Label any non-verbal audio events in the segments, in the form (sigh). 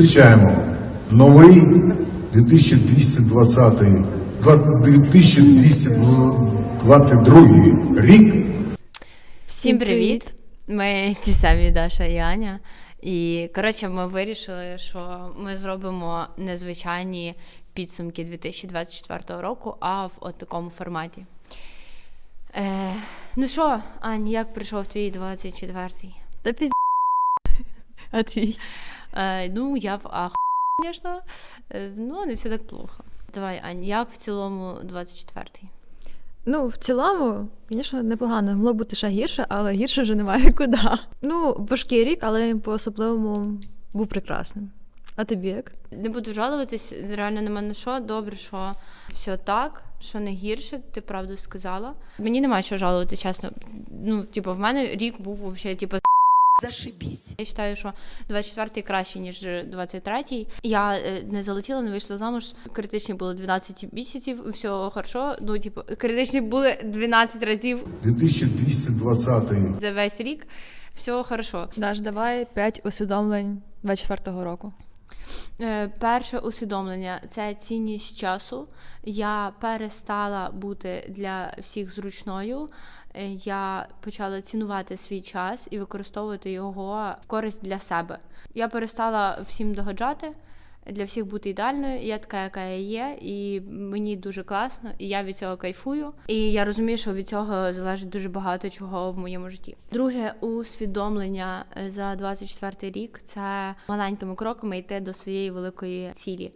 Зустрічаємо новий 2220 2222 рік. Всім привіт! Ми ті самі Даша і Аня. І коротше, ми вирішили, що ми зробимо незвичайні підсумки 2024 року, а в от такому форматі. Е, ну що, Ань, як прийшов твій 24-й? Та пізд... (laughs) А твій? Е, ну, я в ах, звісно. Е, ну, не все так плохо. Давай, Ань, як в цілому 24-й? Ну, в цілому, звісно, непогано. Могло бути ще гірше, але гірше вже немає (laughs) куди. Ну, важкий рік, але по-особливому був прекрасним. А тобі як? Не буду жалуватись, реально нема на що. Добре, що все так, що не гірше, ти правду сказала. Мені немає чого жалувати, чесно. Ну, типу, в мене рік був взагалі, типу, Зашибись. я вважаю, що 24-й кращий, ніж 23-й. Я е, не залетіла, не вийшла замуж. Критичні було 12 місяців, і все хорошо. Ну, типу, критичні були 12 разів 2220 за весь рік. Все хорошо. Даш, давай 5 усвідомлень 24-го року. Е, Перше усвідомлення це цінність часу. Я перестала бути для всіх зручною. Е, Я почала цінувати свій час і використовувати його в користь для себе. Я перестала всім догоджати. Для всіх бути ідеальною, я така, яка я є, і мені дуже класно, і я від цього кайфую. І я розумію, що від цього залежить дуже багато чого в моєму житті. Друге усвідомлення е, за 24 рік це маленькими кроками йти до своєї великої цілі.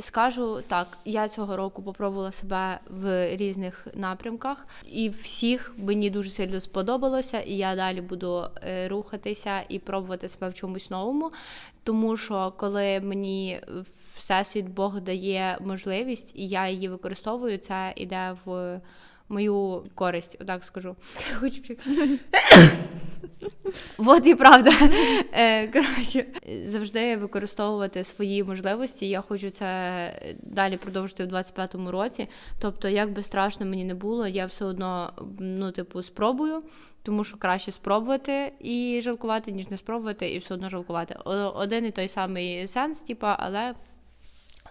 Скажу так, я цього року попробувала себе в різних напрямках, і всіх мені дуже сильно сподобалося, і я далі буду е, рухатися і пробувати себе в чомусь новому. Тому що коли мені всесвіт Бог дає можливість, і я її використовую, це йде в мою користь, отак скажу. (laughs) (coughs) От і правда. Е, Коротше, завжди використовувати свої можливості. Я хочу це далі продовжити в 25-му році. Тобто, як би страшно мені не було, я все одно ну, типу, спробую, тому що краще спробувати і жалкувати, ніж не спробувати, і все одно жалкувати. Один і той самий сенс, типа, але.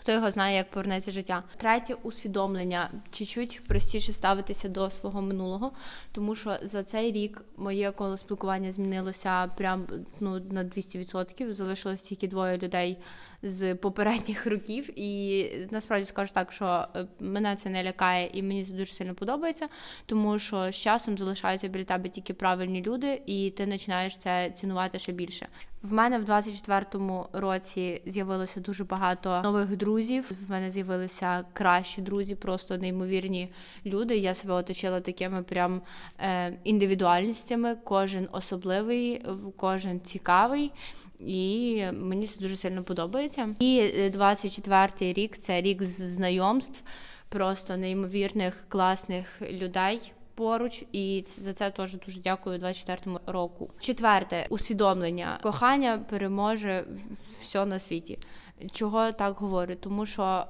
Хто його знає, як повернеться життя. Третє усвідомлення чуть-чуть простіше ставитися до свого минулого, тому що за цей рік моє коло спілкування змінилося прям ну на 200%. Залишилось тільки двоє людей з попередніх років. І насправді скажу так, що е, мене це не лякає, і мені це дуже сильно подобається, тому що з часом залишаються біля тебе тільки правильні люди, і ти починаєш це цінувати ще більше. В мене в 24-му році з'явилося дуже багато нових друзів. В мене з'явилися кращі друзі, просто неймовірні люди. Я себе оточила такими прям е, індивідуальностями. Кожен особливий, кожен цікавий. І мені це дуже сильно подобається. І е, 24-й рік це рік знайомств, просто неймовірних класних людей поруч, і за це теж дуже дякую 24-му року. Четверте усвідомлення кохання переможе все на світі. Чого так говорю? Тому що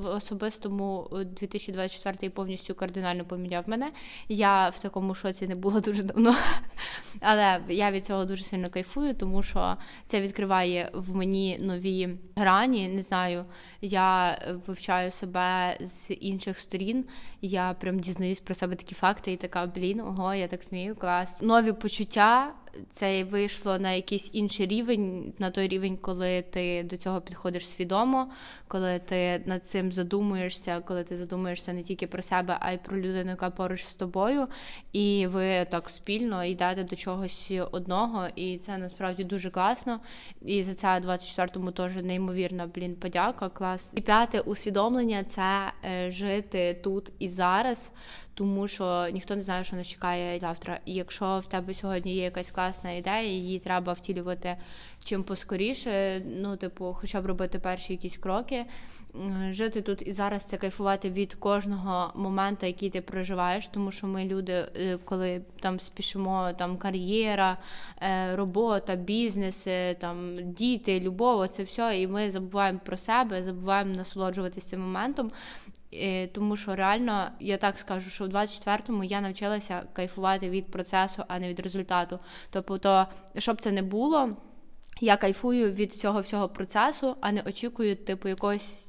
в особистому е, 2024 повністю кардинально поміняв мене. Я в такому шоці не була дуже давно, (laughs) але я від цього дуже сильно кайфую, тому що це відкриває в мені нові грані. Не знаю, я вивчаю себе з інших сторін. Я прям дізнаюсь про себе такі факти, і така блін, ого, я так вмію, клас. Нові почуття. Це вийшло на якийсь інший рівень, на той рівень, коли ти до цього підходиш свідомо, коли ти над цим задумуєшся, коли ти задумуєшся не тільки про себе, а й про людину, яка поруч з тобою, і ви так спільно йдете до чогось одного, і це насправді дуже класно. І за це 24-му теж неймовірна блін подяка, клас. І п'яте усвідомлення це е, жити тут і зараз. Тому що ніхто не знає, що нас чекає завтра. І якщо в тебе сьогодні є якась класна ідея, її треба втілювати чим поскоріше, ну, типу, хоча б робити перші якісь кроки. Жити тут і зараз це кайфувати від кожного моменту, який ти проживаєш, тому що ми люди, е, коли там спішимо, там кар'єра, е, робота, бізнеси, там діти, любов, це все, і ми забуваємо про себе, забуваємо насолоджуватися цим моментом. Е, Тому що реально, я так скажу, що в 24-му я навчилася кайфувати від процесу, а не від результату. Тобто, щоб це не було. я кайфую від цього всього процесу, а не очікую, типу, якогось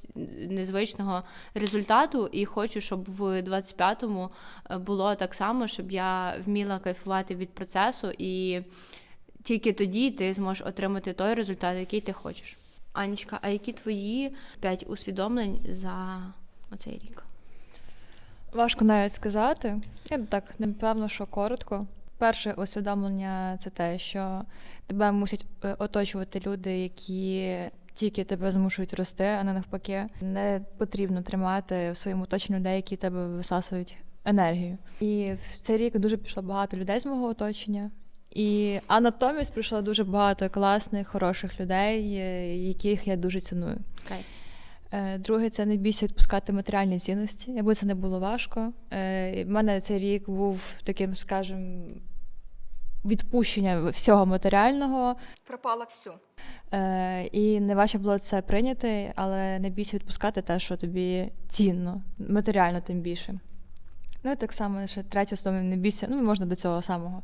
незвичного результату. І хочу, щоб в 25-му е, було так само, щоб я вміла кайфувати від процесу, і тільки тоді ти зможеш отримати той результат, який ти хочеш. Анічка, а які твої п'ять усвідомлень за оцей рік? Важко навіть сказати. Я так, напевно, що коротко. Перше усвідомлення це те, що тебе мусять е, оточувати люди, які тільки тебе змушують рости, а не навпаки. Не потрібно тримати в своєму оточенні людей, які тебе висасують енергію. І в цей рік дуже пішло багато людей з мого оточення. І а натомість прийшло дуже багато класних, хороших людей, е, яких я дуже ціную. Кайф. Е, Друге, це не бійся відпускати матеріальні цінності, якби це не було важко. Е, В мене цей рік був таким, скажімо, відпущення всього матеріального. пропало все. Е, І не важче було це прийняти, але не бійся відпускати те, що тобі цінно, матеріально тим більше. Ну і так само, ще третє слово, не бійся, ну можна до цього самого.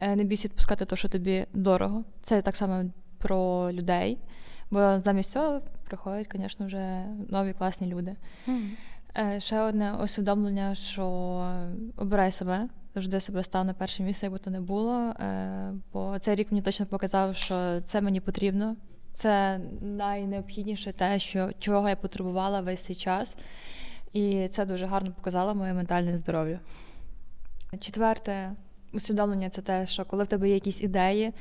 Е, Не бійся відпускати те, що тобі дорого. Це так само про людей. Бо замість цього приходять, звісно, вже нові класні люди. Е, Ще одне усвідомлення, що обирай себе, завжди себе став на перше місце, якби то не було. Е, Бо цей рік мені точно показав, що це мені потрібно. Це найнеобхідніше те, що чого я потребувала весь цей час. І це дуже гарно показало моє ментальне здоров'я. Четверте усвідомлення це те, що коли в тебе є якісь ідеї,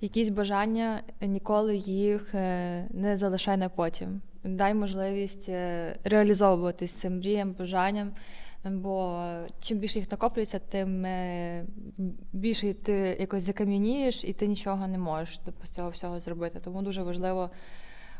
якісь бажання, ніколи їх е, не залишай на потім. Дай можливість е, реалізовуватись цим мріям, бажанням. Бо чим більше їх накоплюється, тим е, більше ти якось закам'янієш і ти нічого не можеш з цього всього зробити. Тому дуже важливо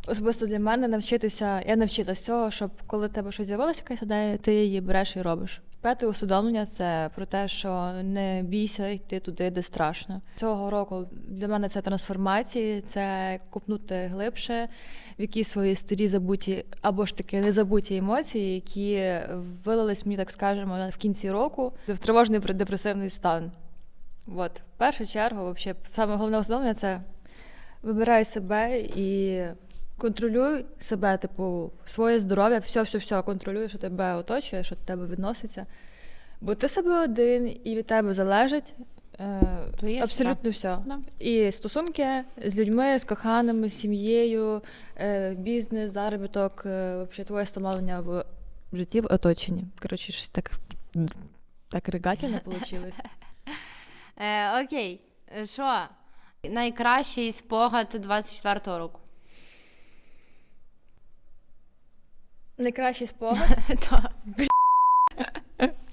особисто для мене навчитися. Я навчилася цього, щоб коли в тебе щось з'явилося, якась ідея, ти її береш і робиш. П'яте усвідомлення це про те, що не бійся йти туди, де страшно. Цього року для мене це трансформації, це купнути глибше в якісь свої старі забуті або ж таки незабуті емоції, які вилились мені, так скажемо, в кінці року в тривожний депресивний стан. От, в першу чергу, вообще, саме головне усвідомлення це вибирай себе і контролюй себе, типу, своє здоров'я, все, все, все, контролюй, що тебе оточує, що до тебе відноситься. Бо ти себе один, і від тебе залежить е, абсолютно все. Да. І стосунки з людьми, з коханими, з сім'єю, е, бізнес, заробіток, е, твоє становлення в житті в оточенні. Коротше, щось так, так регатівно вийшло. (laughs) Е, окей, що? Найкращий спогад 24-го року. Найкращий спогад. (laughs) Так.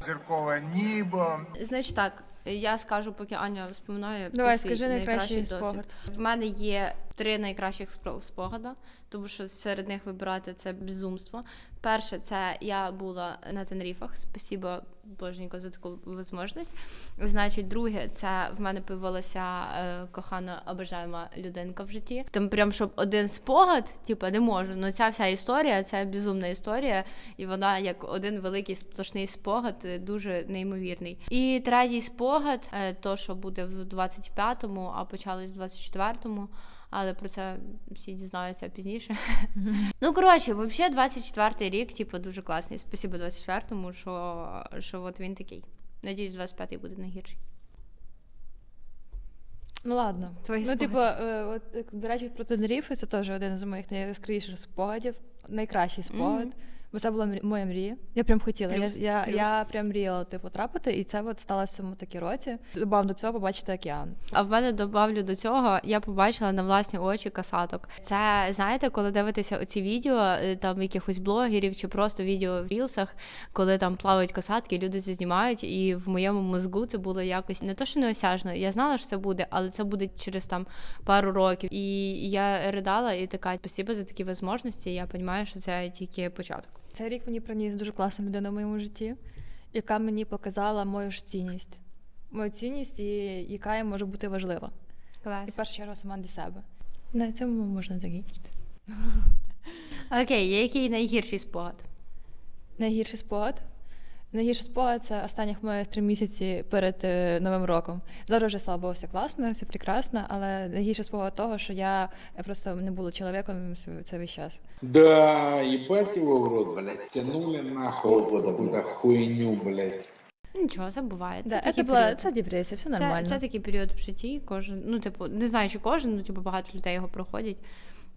зіркове нібо. Значить так, я скажу, поки Аня вспоминає. Давай, свій скажи найкращий досвід. спогад. В мене є три найкращих спогада, тому що серед них вибирати це безумство. Перше, це я була на Тенріфах. Спасибо Боженько за таку можливість. Значить, друге, це в мене появилася е, кохана обожаєма людинка в житті. Там прям щоб один спогад, типу, не можу. Ну ця вся історія, це безумна історія, і вона як один великий сплошний спогад, е, дуже неймовірний. І третій спогад, е, то що буде в 25-му, а почалось в 24-му. Але про це всі дізнаються пізніше. Ну, коротше, взагалі, 24-й рік, типу, дуже класний. Спасибо 24-му, що, що от він такий. Надіюсь, 25-й буде найгірший. Ну ладно. Твої ну, типу, е, от, е, до речі, про Тенеріфи це теж один з моїх найяскравіших спогадів, найкращий спогад. Мгм. Бо це була моя мрія. Я прям хотіла. Плюс, я, я, плюс. я прям мріяла типу, трапити, і це от сталося в цьому такі році. Добав до цього побачити океан. А в мене добавлю до цього, я побачила на власні очі касаток. Це знаєте, коли дивитеся оці відео е, там якихось блогерів чи просто відео в рілсах, коли там плавають касатки, люди це знімають, і в моєму мозку це було якось не то, що неосяжно. Я знала, що це буде, але це буде через там пару років. І я ридала і така спасибо за такі можливості. Я розумію, що це тільки початок. Цей рік мені приніс дуже класну людину в моєму житті, яка мені показала мою ж цінність. Мою цінність, і яка я може бути важлива. І Клас. в першу чергу сама для себе. На цьому можна закінчити. (laughs) Окей, який найгірший спогад? Найгірший спогад. Найгірший спогад це останніх моїх три місяці перед е, Новим роком. Зараз вже слава Богу, все класно, все прекрасно, але найгірший спогад того, що я просто не була чоловіком це- цей весь час. Да, ебать его в рот, блядь. Тянули нахуй вот какую-то хуйню, блядь. Нічого, це буває. Це Да, такий це була період. це депресія, все Це, нормально. це такий період в житті. Кожен, ну, типу, не знаю, чи кожен, ну типу, багато людей його проходять.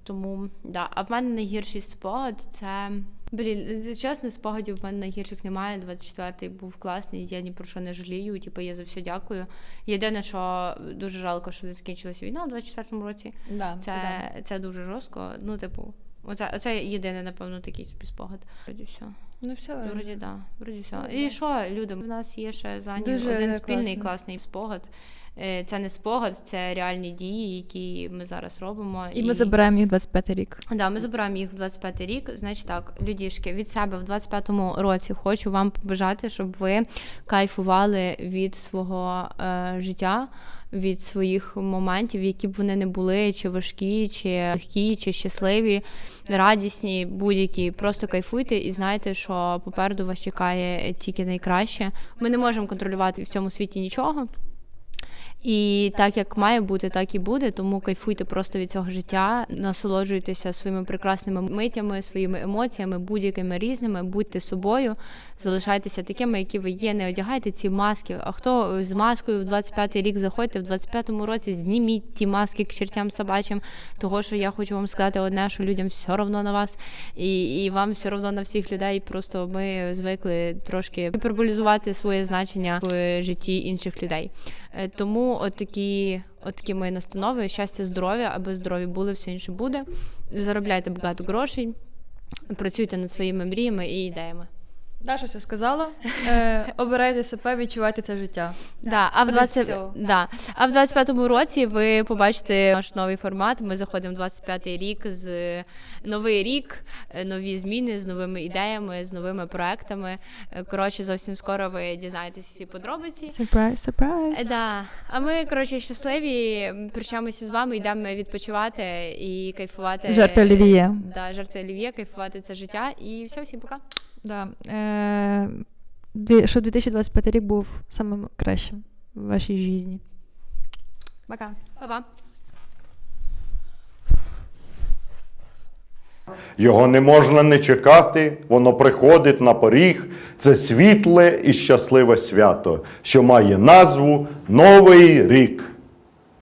Тому да. А в мене найгірший спогад це. Блін, чесно, спогадів в мене найгірших немає. 24-й був класний, я ні про що не жалію. Типу, я за все дякую. Єдине, що дуже жалко, що закінчилася війна у 24-му році. Да, Це, да. це дуже жорстко. Ну, типу, оце, оце єдине, напевно, такий собі спогад. Вроді все. Ну все, вроді. Вроді, да. Вроді все. Ну, І да. що, люди, в нас є ще за Дуже один спільний класний спогад. Е, Це не спогад, це реальні дії, які ми зараз робимо. І ми забираємо їх 25 рік. Да, ми забираємо їх в 25 рік. Значить так, людішки, від себе в 25-му році хочу вам побажати, щоб ви кайфували від свого е, життя, від своїх моментів, які б вони не були, чи важкі, чи легкі, чи щасливі, радісні, будь-які. Просто кайфуйте і знайте, що попереду вас чекає тільки найкраще. Ми не можемо контролювати в цьому світі нічого. І так як має бути, так і буде. Тому кайфуйте просто від цього життя, насолоджуйтеся своїми прекрасними миттями, своїми емоціями, будь-якими різними, будьте собою, залишайтеся такими, які ви є. Не одягайте ці маски. А хто з маскою в 25-й рік заходьте, в 25-му році зніміть ті маски к чертям собачим. Того, що я хочу вам сказати одне, що людям все одно на вас, і, і вам все одно на всіх людей. Просто ми звикли трошки гіперболізувати своє значення в житті інших людей. Е, Тому от такі, от такі мої настанови, щастя, здоров'я, аби здорові були, все інше буде. Заробляйте багато грошей, працюйте над своїми мріями і ідеями. Даша все сказала. Е, обирайте себе, відчувайте це життя. Да, а в Без 20, цього. да. а в 25-му році ви побачите наш новий формат. Ми заходимо в 25-й рік з новий рік, е, нові зміни з новими ідеями, з новими проектами. Е, Коротше, зовсім скоро ви дізнаєтесь всі подробиці. Сюрприз, сюрприз. Е, Да. А ми, коротше, щасливі. Прощаємося з вами, йдемо відпочивати і кайфувати. Жерти олів'є. Да, жерти олів'є, кайфувати це життя. І все, всім пока. Да. Що 2025 рік був самим кращим в вашій житті. Пока. Па-па. Його не можна не чекати, воно приходить на поріг. Це світле і щасливе свято, що має назву Новий рік.